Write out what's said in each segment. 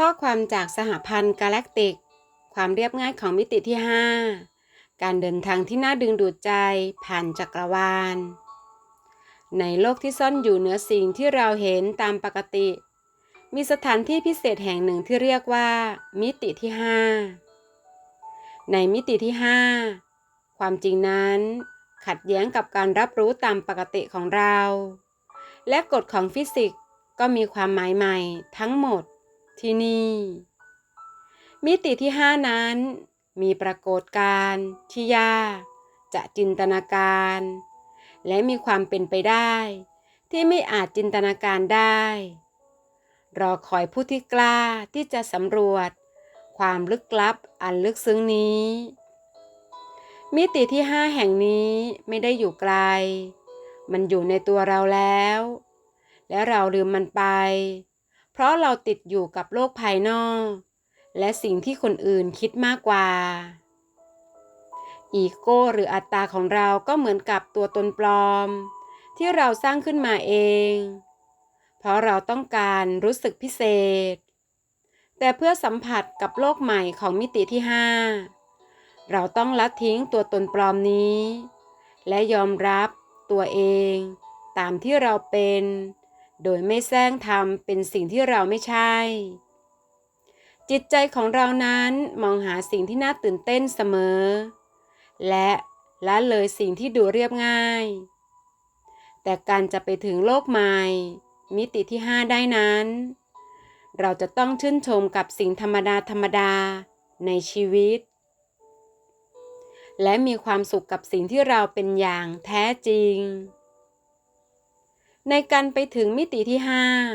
ข้อความจากสหพันธ์กาแล็กติก ความเรียบง่ายของมิติที่ 5 การเดินทางที่น่าดึงดูดใจผ่านจักรวาล ในโลกที่ซ่อนอยู่เหนือสิ่งที่เราเห็นตามปกติ มีสถานที่พิเศษแห่งหนึ่งที่เรียกว่า มิติที่ 5 ในมิติที่ 5 ความจริงนั้นขัดแย้งกับการรับรู้ตามปกติของเรา และกฎของฟิสิกส์ก็มีความหมายใหม่ทั้งหมด ที่นี่ มิติที่5นั้น มีปรากฏการณ์ที่ยากจะจินตนาการ และมีความเป็นไปได้ ที่ไม่อาจจินตนาการได้ รอคอยผู้ที่กล้าที่จะสำรวจ ความลึกลับอันลึกซึ้งนี้ มิติที่5แห่งนี้ไม่ได้อยู่ไกล มันอยู่ในตัวเราแล้ว และเราลืมมันไป เพราะเราติดอยู่กับโลกภายนอก และสิ่งที่คนอื่นคิดมากกว่า อีโก้หรืออัตตาของเราก็เหมือนกับตัวตนปลอม ที่เราสร้างขึ้นมาเอง เพราะเราต้องการรู้สึกพิเศษ แต่เพื่อสัมผัสกับโลกใหม่ของมิติที่ 5 เราต้องละทิ้งตัวตนปลอมนี้ และยอมรับตัวเอง ตามที่เราเป็น โดยไม่แซงทำเป็นสิ่งที่เราไม่ใช่ จิตใจของเรานั้นมองหาสิ่งที่น่าตื่นเต้นเสมอ และละเลยสิ่งที่ดูเรียบง่าย แต่การจะไปถึงโลกใหม่ มิติที่ 5 ได้นั้น เราจะต้องชื่นชมกับสิ่งธรรมดาธรรมดาในชีวิต และมีความสุขกับสิ่งที่เราเป็นอย่างแท้จริง ในการไปถึงมิติที่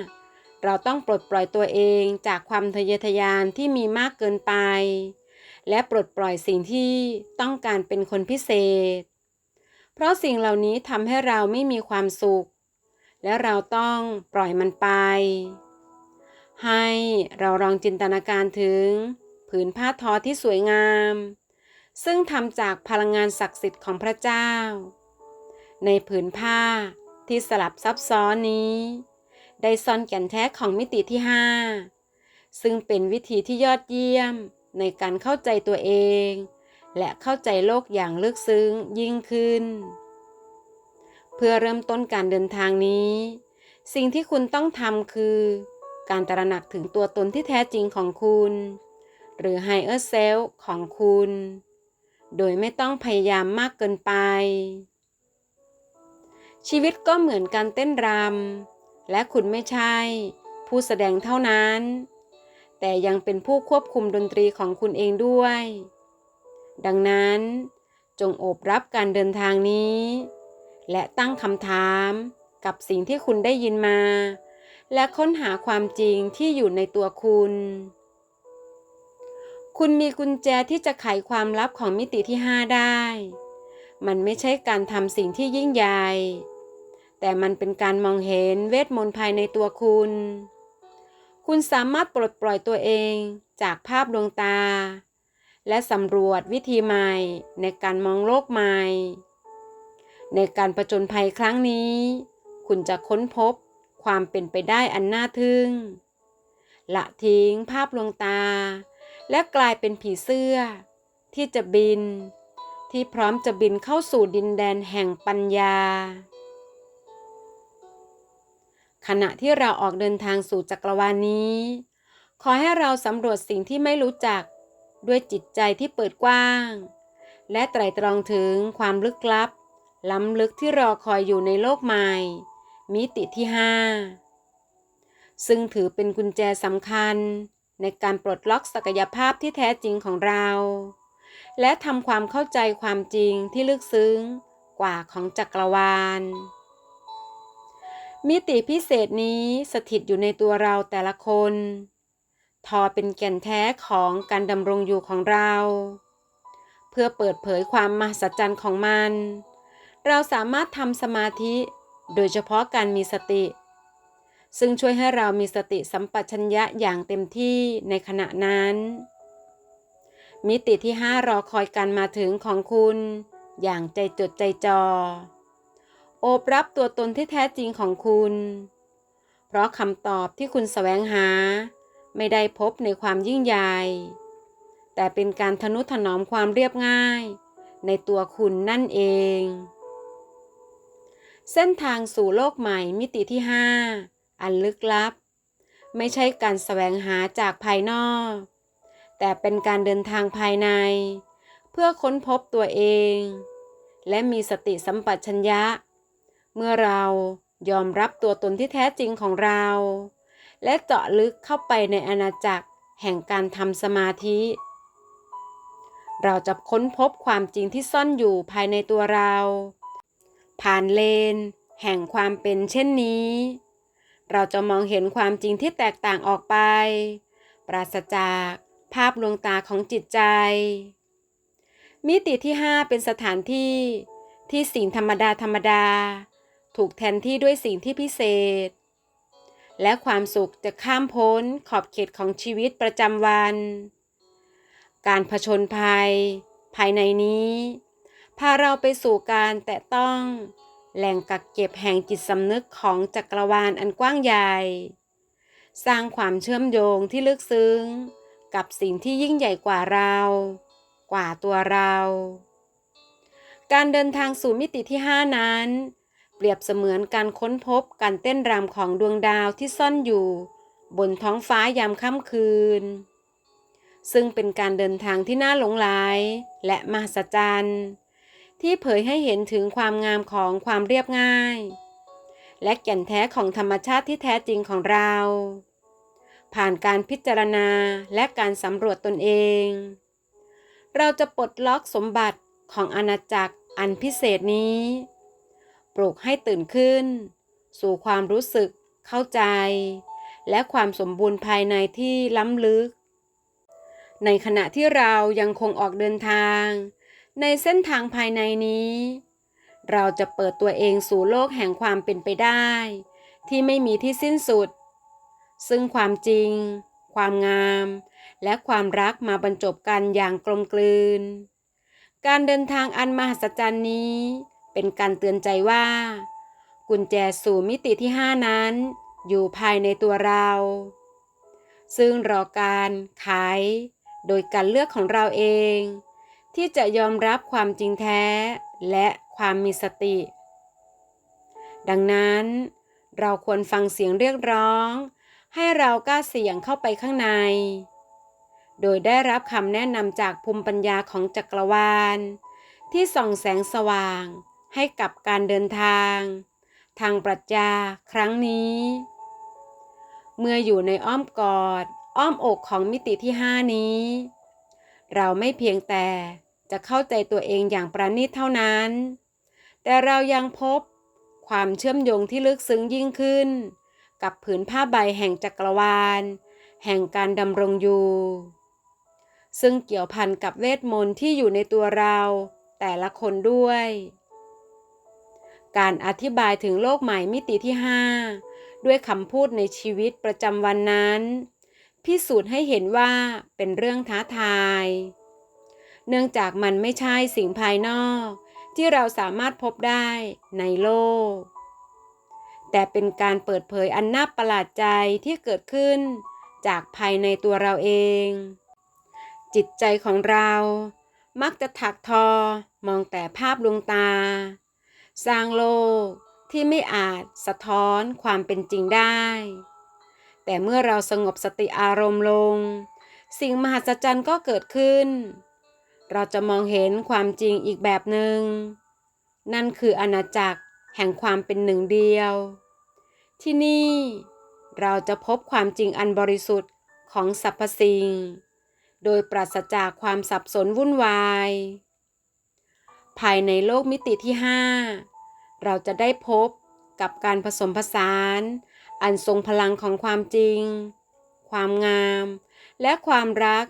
5 เราต้องปลดปล่อยตัวเองจากความทะเยอทะยานที่มีมากเกินไป และปลดปล่อยสิ่งที่ต้องการเป็นคนพิเศษ เพราะสิ่งเหล่านี้ทำให้เราไม่มีความสุข และเราต้องปล่อยมันไป ให้เราลองจินตนาการถึง ผืนผ้าทอที่สวยงาม ซึ่งทำจากพลังงานศักดิ์สิทธิ์ของพระเจ้า ในผืนผ้า ที่สลับซับซ้อนนี้ ได้ซ่อนแก่นแท้ของมิติที่ 5 ซึ่งเป็นวิธีที่ยอดเยี่ยมในการเข้าใจตัวเอง และเข้าใจโลกอย่างลึกซึ้งยิ่งขึ้น เพื่อเริ่มต้นการเดินทางนี้ สิ่งที่คุณต้องทำคือ การตระหนักถึงตัวตนที่แท้จริงของคุณ หรือ Higher Self ของคุณ โดยไม่ต้องพยายามมากเกินไป ชีวิตก็เหมือนการเต้นรำ และคุณไม่ใช่ ผู้แสดงเท่านั้น แต่ยังเป็นผู้ควบคุมดนตรีของคุณเองด้วย ดังนั้น จงโอบรับการเดินทางนี้ และตั้งคำถามกับสิ่งที่คุณได้ยินมา และค้นหาความจริงที่อยู่ในตัวคุณ คุณมีกุญแจที่จะไขความลับของมิติที่ 5 ได้ มันไม่ใช่การทำสิ่งที่ยิ่งใหญ่ แต่มันเป็นการมองเห็นเวทมนต์ภายในตัวคุณ คุณสามารถปลดปล่อยตัวเองจากภาพดวงตา และสำรวจวิธีใหม่ในการมองโลกใหม่ ในการประจนภัยครั้งนี้ คุณจะค้นพบความเป็นไปได้อันน่าทึ่ง ละทิ้งภาพลวงตา และกลายเป็นผีเสื้อ ที่จะบิน ที่พร้อมจะบินเข้าสู่ดินแดนแห่งปัญญา ขณะที่เราออกเดินทางสู่จักรวาลนี้ ขอให้เราสำรวจสิ่งที่ไม่รู้จักด้วยจิตใจที่เปิดกว้าง และไตรตรองถึงความลึกลับ ล้ำลึกที่รอคอยอยู่ในโลกใหม่ มิติที่ 5 ซึ่งถือเป็นกุญแจสำคัญ ในการปลดล็อกศักยภาพที่แท้จริงของเรา และทำความเข้าใจความจริงที่ลึกซึ้งกว่าของจักรวาล มิติพิเศษนี้สถิตอยู่ในตัวเราแต่ละคน ทอเป็นแก่นแท้ของการดำรงอยู่ของเรา เพื่อเปิดเผยความมหัศจรรย์ของมัน เราสามารถทำสมาธิโดยเฉพาะการมีสติ ซึ่งช่วยให้เรามีสติสัมปชัญญะอย่างเต็มที่ในขณะนั้น มิติที่ 5 รอคอยการมาถึงของคุณ อย่างใจจดใจจอ โอบรับตัวตนที่แท้จริงของคุณ เพราะคำตอบที่คุณแสวงหา ไม่ได้พบในความยิ่งใหญ่ แต่เป็นการทนุถนอมความเรียบง่าย ในตัวคุณนั่นเอง เส้นทางสู่โลกใหม่มิติที่ 5 อันลึกลับ ไม่ใช่การแสวงหาจากภายนอก แต่เป็นการเดินทางภายใน เพื่อค้นพบตัวเองและมีสติสัมปชัญญะ เมื่อเรายอมรับตัวตนที่แท้จริงของเรา และเจาะลึกเข้าไปในอาณาจักรแห่งการทำสมาธิ เราจะค้นพบความจริงที่ซ่อนอยู่ภายในตัวเรา ผ่านเลน แห่งความเป็นเช่นนี้ เราจะมองเห็นความจริงที่แตกต่างออกไป ปราศจากภาพลวงตาของจิตใจ มิติที่ 5 เป็นสถานที่ที่สิ่งธรรมดาธรรมดา ถูกแทนที่ด้วยสิ่งที่พิเศษ และความสุขจะข้ามพ้นขอบเขตของชีวิตประจำวัน การผชนภัย ภายในนี้ พาเราไปสู่การแตะต้อง แหล่งกักเก็บแห่งจิตสำนึกของจักรวาลอันกว้างใหญ่ สร้างความเชื่อมโยงที่ลึกซึ้ง กับสิ่งที่ยิ่งใหญ่กว่าเรา กว่าตัวเราการเดินทางสู่มิติที่ 5 นั้น เปรียบเสมือนการค้นพบการเต้นรำของดวงดาวที่ซ่อนอยู่ บนท้องฟ้ายามค่ำคืน ซึ่งเป็นการเดินทางที่น่าหลงไหลและมหัศจรรย์ ที่เผยให้เห็นถึงความงามของความเรียบง่าย และแก่นแท้ของธรรมชาติที่แท้จริงของเรา ผ่านการพิจารณาและการสำรวจตนเอง เราจะปลดล็อกสมบัติของอาณาจักรอันพิเศษนี้ ปลุกให้ตื่นขึ้น สู่ความรู้สึก เข้าใจ และความสมบูรณ์ภายในที่ล้ำลึก ในขณะที่เรายังคงออกเดินทาง ในเส้นทางภายในนี้ เราจะเปิดตัวเองสู่โลกแห่งความเป็นไปได้ ที่ไม่มีที่สิ้นสุด ซึ่งความจริง ความงาม และความรักมาบรรจบกันอย่างกลมกลืน การเดินทางอันมหัศจรรย์นี้ เป็นการเตือนใจว่า กุญแจสู่มิติที่ห้านั้น อยู่ภายในตัวเรา ซึ่งรอการไขโดยการเลือกของเราเอง ที่จะยอมรับความจริงแท้และความมีสติ ดังนั้นเราควรฟังเสียงเรียกร้อง ให้เรากล้าเสี่ยงเข้าไปข้างใน โดยได้รับคำแนะนำจากภูมิปัญญาของจักรวาล ที่ส่องแสงสว่าง ให้กับการเดินทาง ทางปรัชญาครั้งนี้ เมื่ออยู่ในอ้อมกอด อ้อมอกของมิติที่ห้านี้ เราไม่เพียงแต่จะเข้าใจตัวเองอย่างประณีตเท่านั้น แต่เรายังพบความเชื่อมโยงที่ลึกซึ้งยิ่งขึ้น กับผืนผ้าใบแห่งจักรวาล แห่งการดำรงอยู่ ซึ่งเกี่ยวพันกับเวทมนต์ที่อยู่ในตัวเราแต่ละคนด้วย การอธิบายถึงโลกใหม่มิติที่ 5 ด้วยคำพูดในชีวิตประจำวันนั้น พิสูจน์ให้เห็นว่าเป็นเรื่องท้าทาย เนื่องจากมันไม่ใช่สิ่งภายนอก ที่เราสามารถพบได้ในโลก แต่เป็นการเปิดเผยอันน่าประหลาดใจที่เกิดขึ้นจากภายในตัวเราเอง จิตใจของเรามักจะถักทอมองแต่ภาพลวงตา สร้างโลกที่ไม่อาจสะท้อนความเป็นจริงได้ แต่เมื่อเราสงบสติอารมณ์ลง สิ่งมหัศจรรย์ก็เกิดขึ้น เราจะมองเห็นความจริงอีกแบบหนึง่ง นั่นคืออาณาจักรแห่งความเป็นหนึ่งเดียว ที่นี่เราจะพบความจริงอันบริสุทธิ์ของสรรพสิ่ง โดยปราศจากความสับสนวุ่นวาย ภายในโลกมิติที่ 5 เราจะได้พบกับการผสมผสาน อันทรงพลังของความจริง ความงาม และความรัก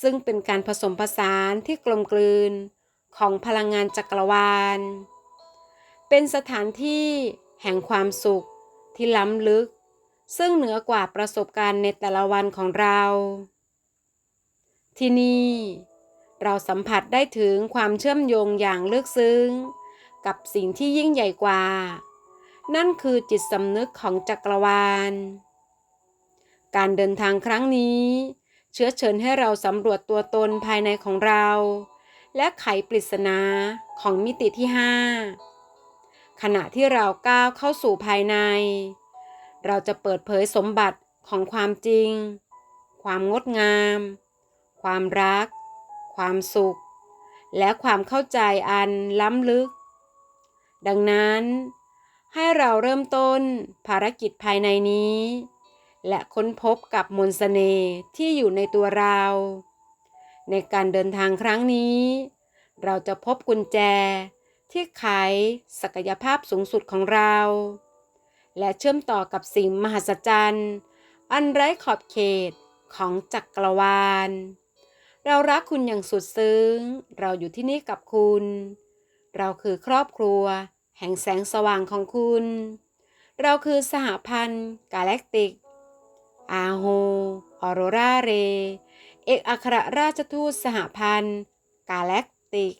ซึ่งเป็นการผสมผสานที่กลมกลืนของพลังงานจักรวาล เป็นสถานที่แห่งความสุขที่ล้ำลึก ซึ่งเหนือกว่าประสบการณ์ในแต่ละวันของเรา ที่นี่ เราสัมผัสได้ถึงความเชื่อมโยงอย่างลึกซึ้ง กับสิ่งที่ยิ่งใหญ่กว่า นั่นคือจิตสำนึกของจักรวาล การเดินทางครั้งนี้ เชื้อเชิญให้เราสำรวจตัวตนภายในของเรา และไขปริศนาของมิติที่ 5 ขณะที่เราก้าวเข้าสู่ภายใน เราจะเปิดเผยสมบัติของความจริง ความงดงาม ความรัก ความสุข และความเข้าใจอันล้ำลึก ดังนั้น ให้เราเริ่มต้นภารกิจภายในนี้ และค้นพบกับมนต์เสน่ห์ที่อยู่ในตัวเรา ในการเดินทางครั้งนี้ เราจะพบกุญแจที่ไขศักยภาพสูงสุดของเรา และเชื่อมต่อกับสิ่งมหัศจรรย์ อันไร้ขอบเขตของจักรวาล เรารักคุณอย่างสุดซึ้ง เราอยู่ที่นี่กับคุณ เราคือครอบครัว แห่งแสงสว่างของคุณ เราคือสหพันธ์กาแล็กติก อาโฮออโรราเร เอกอัครราชทูตสหพันธ์กาแล็กติก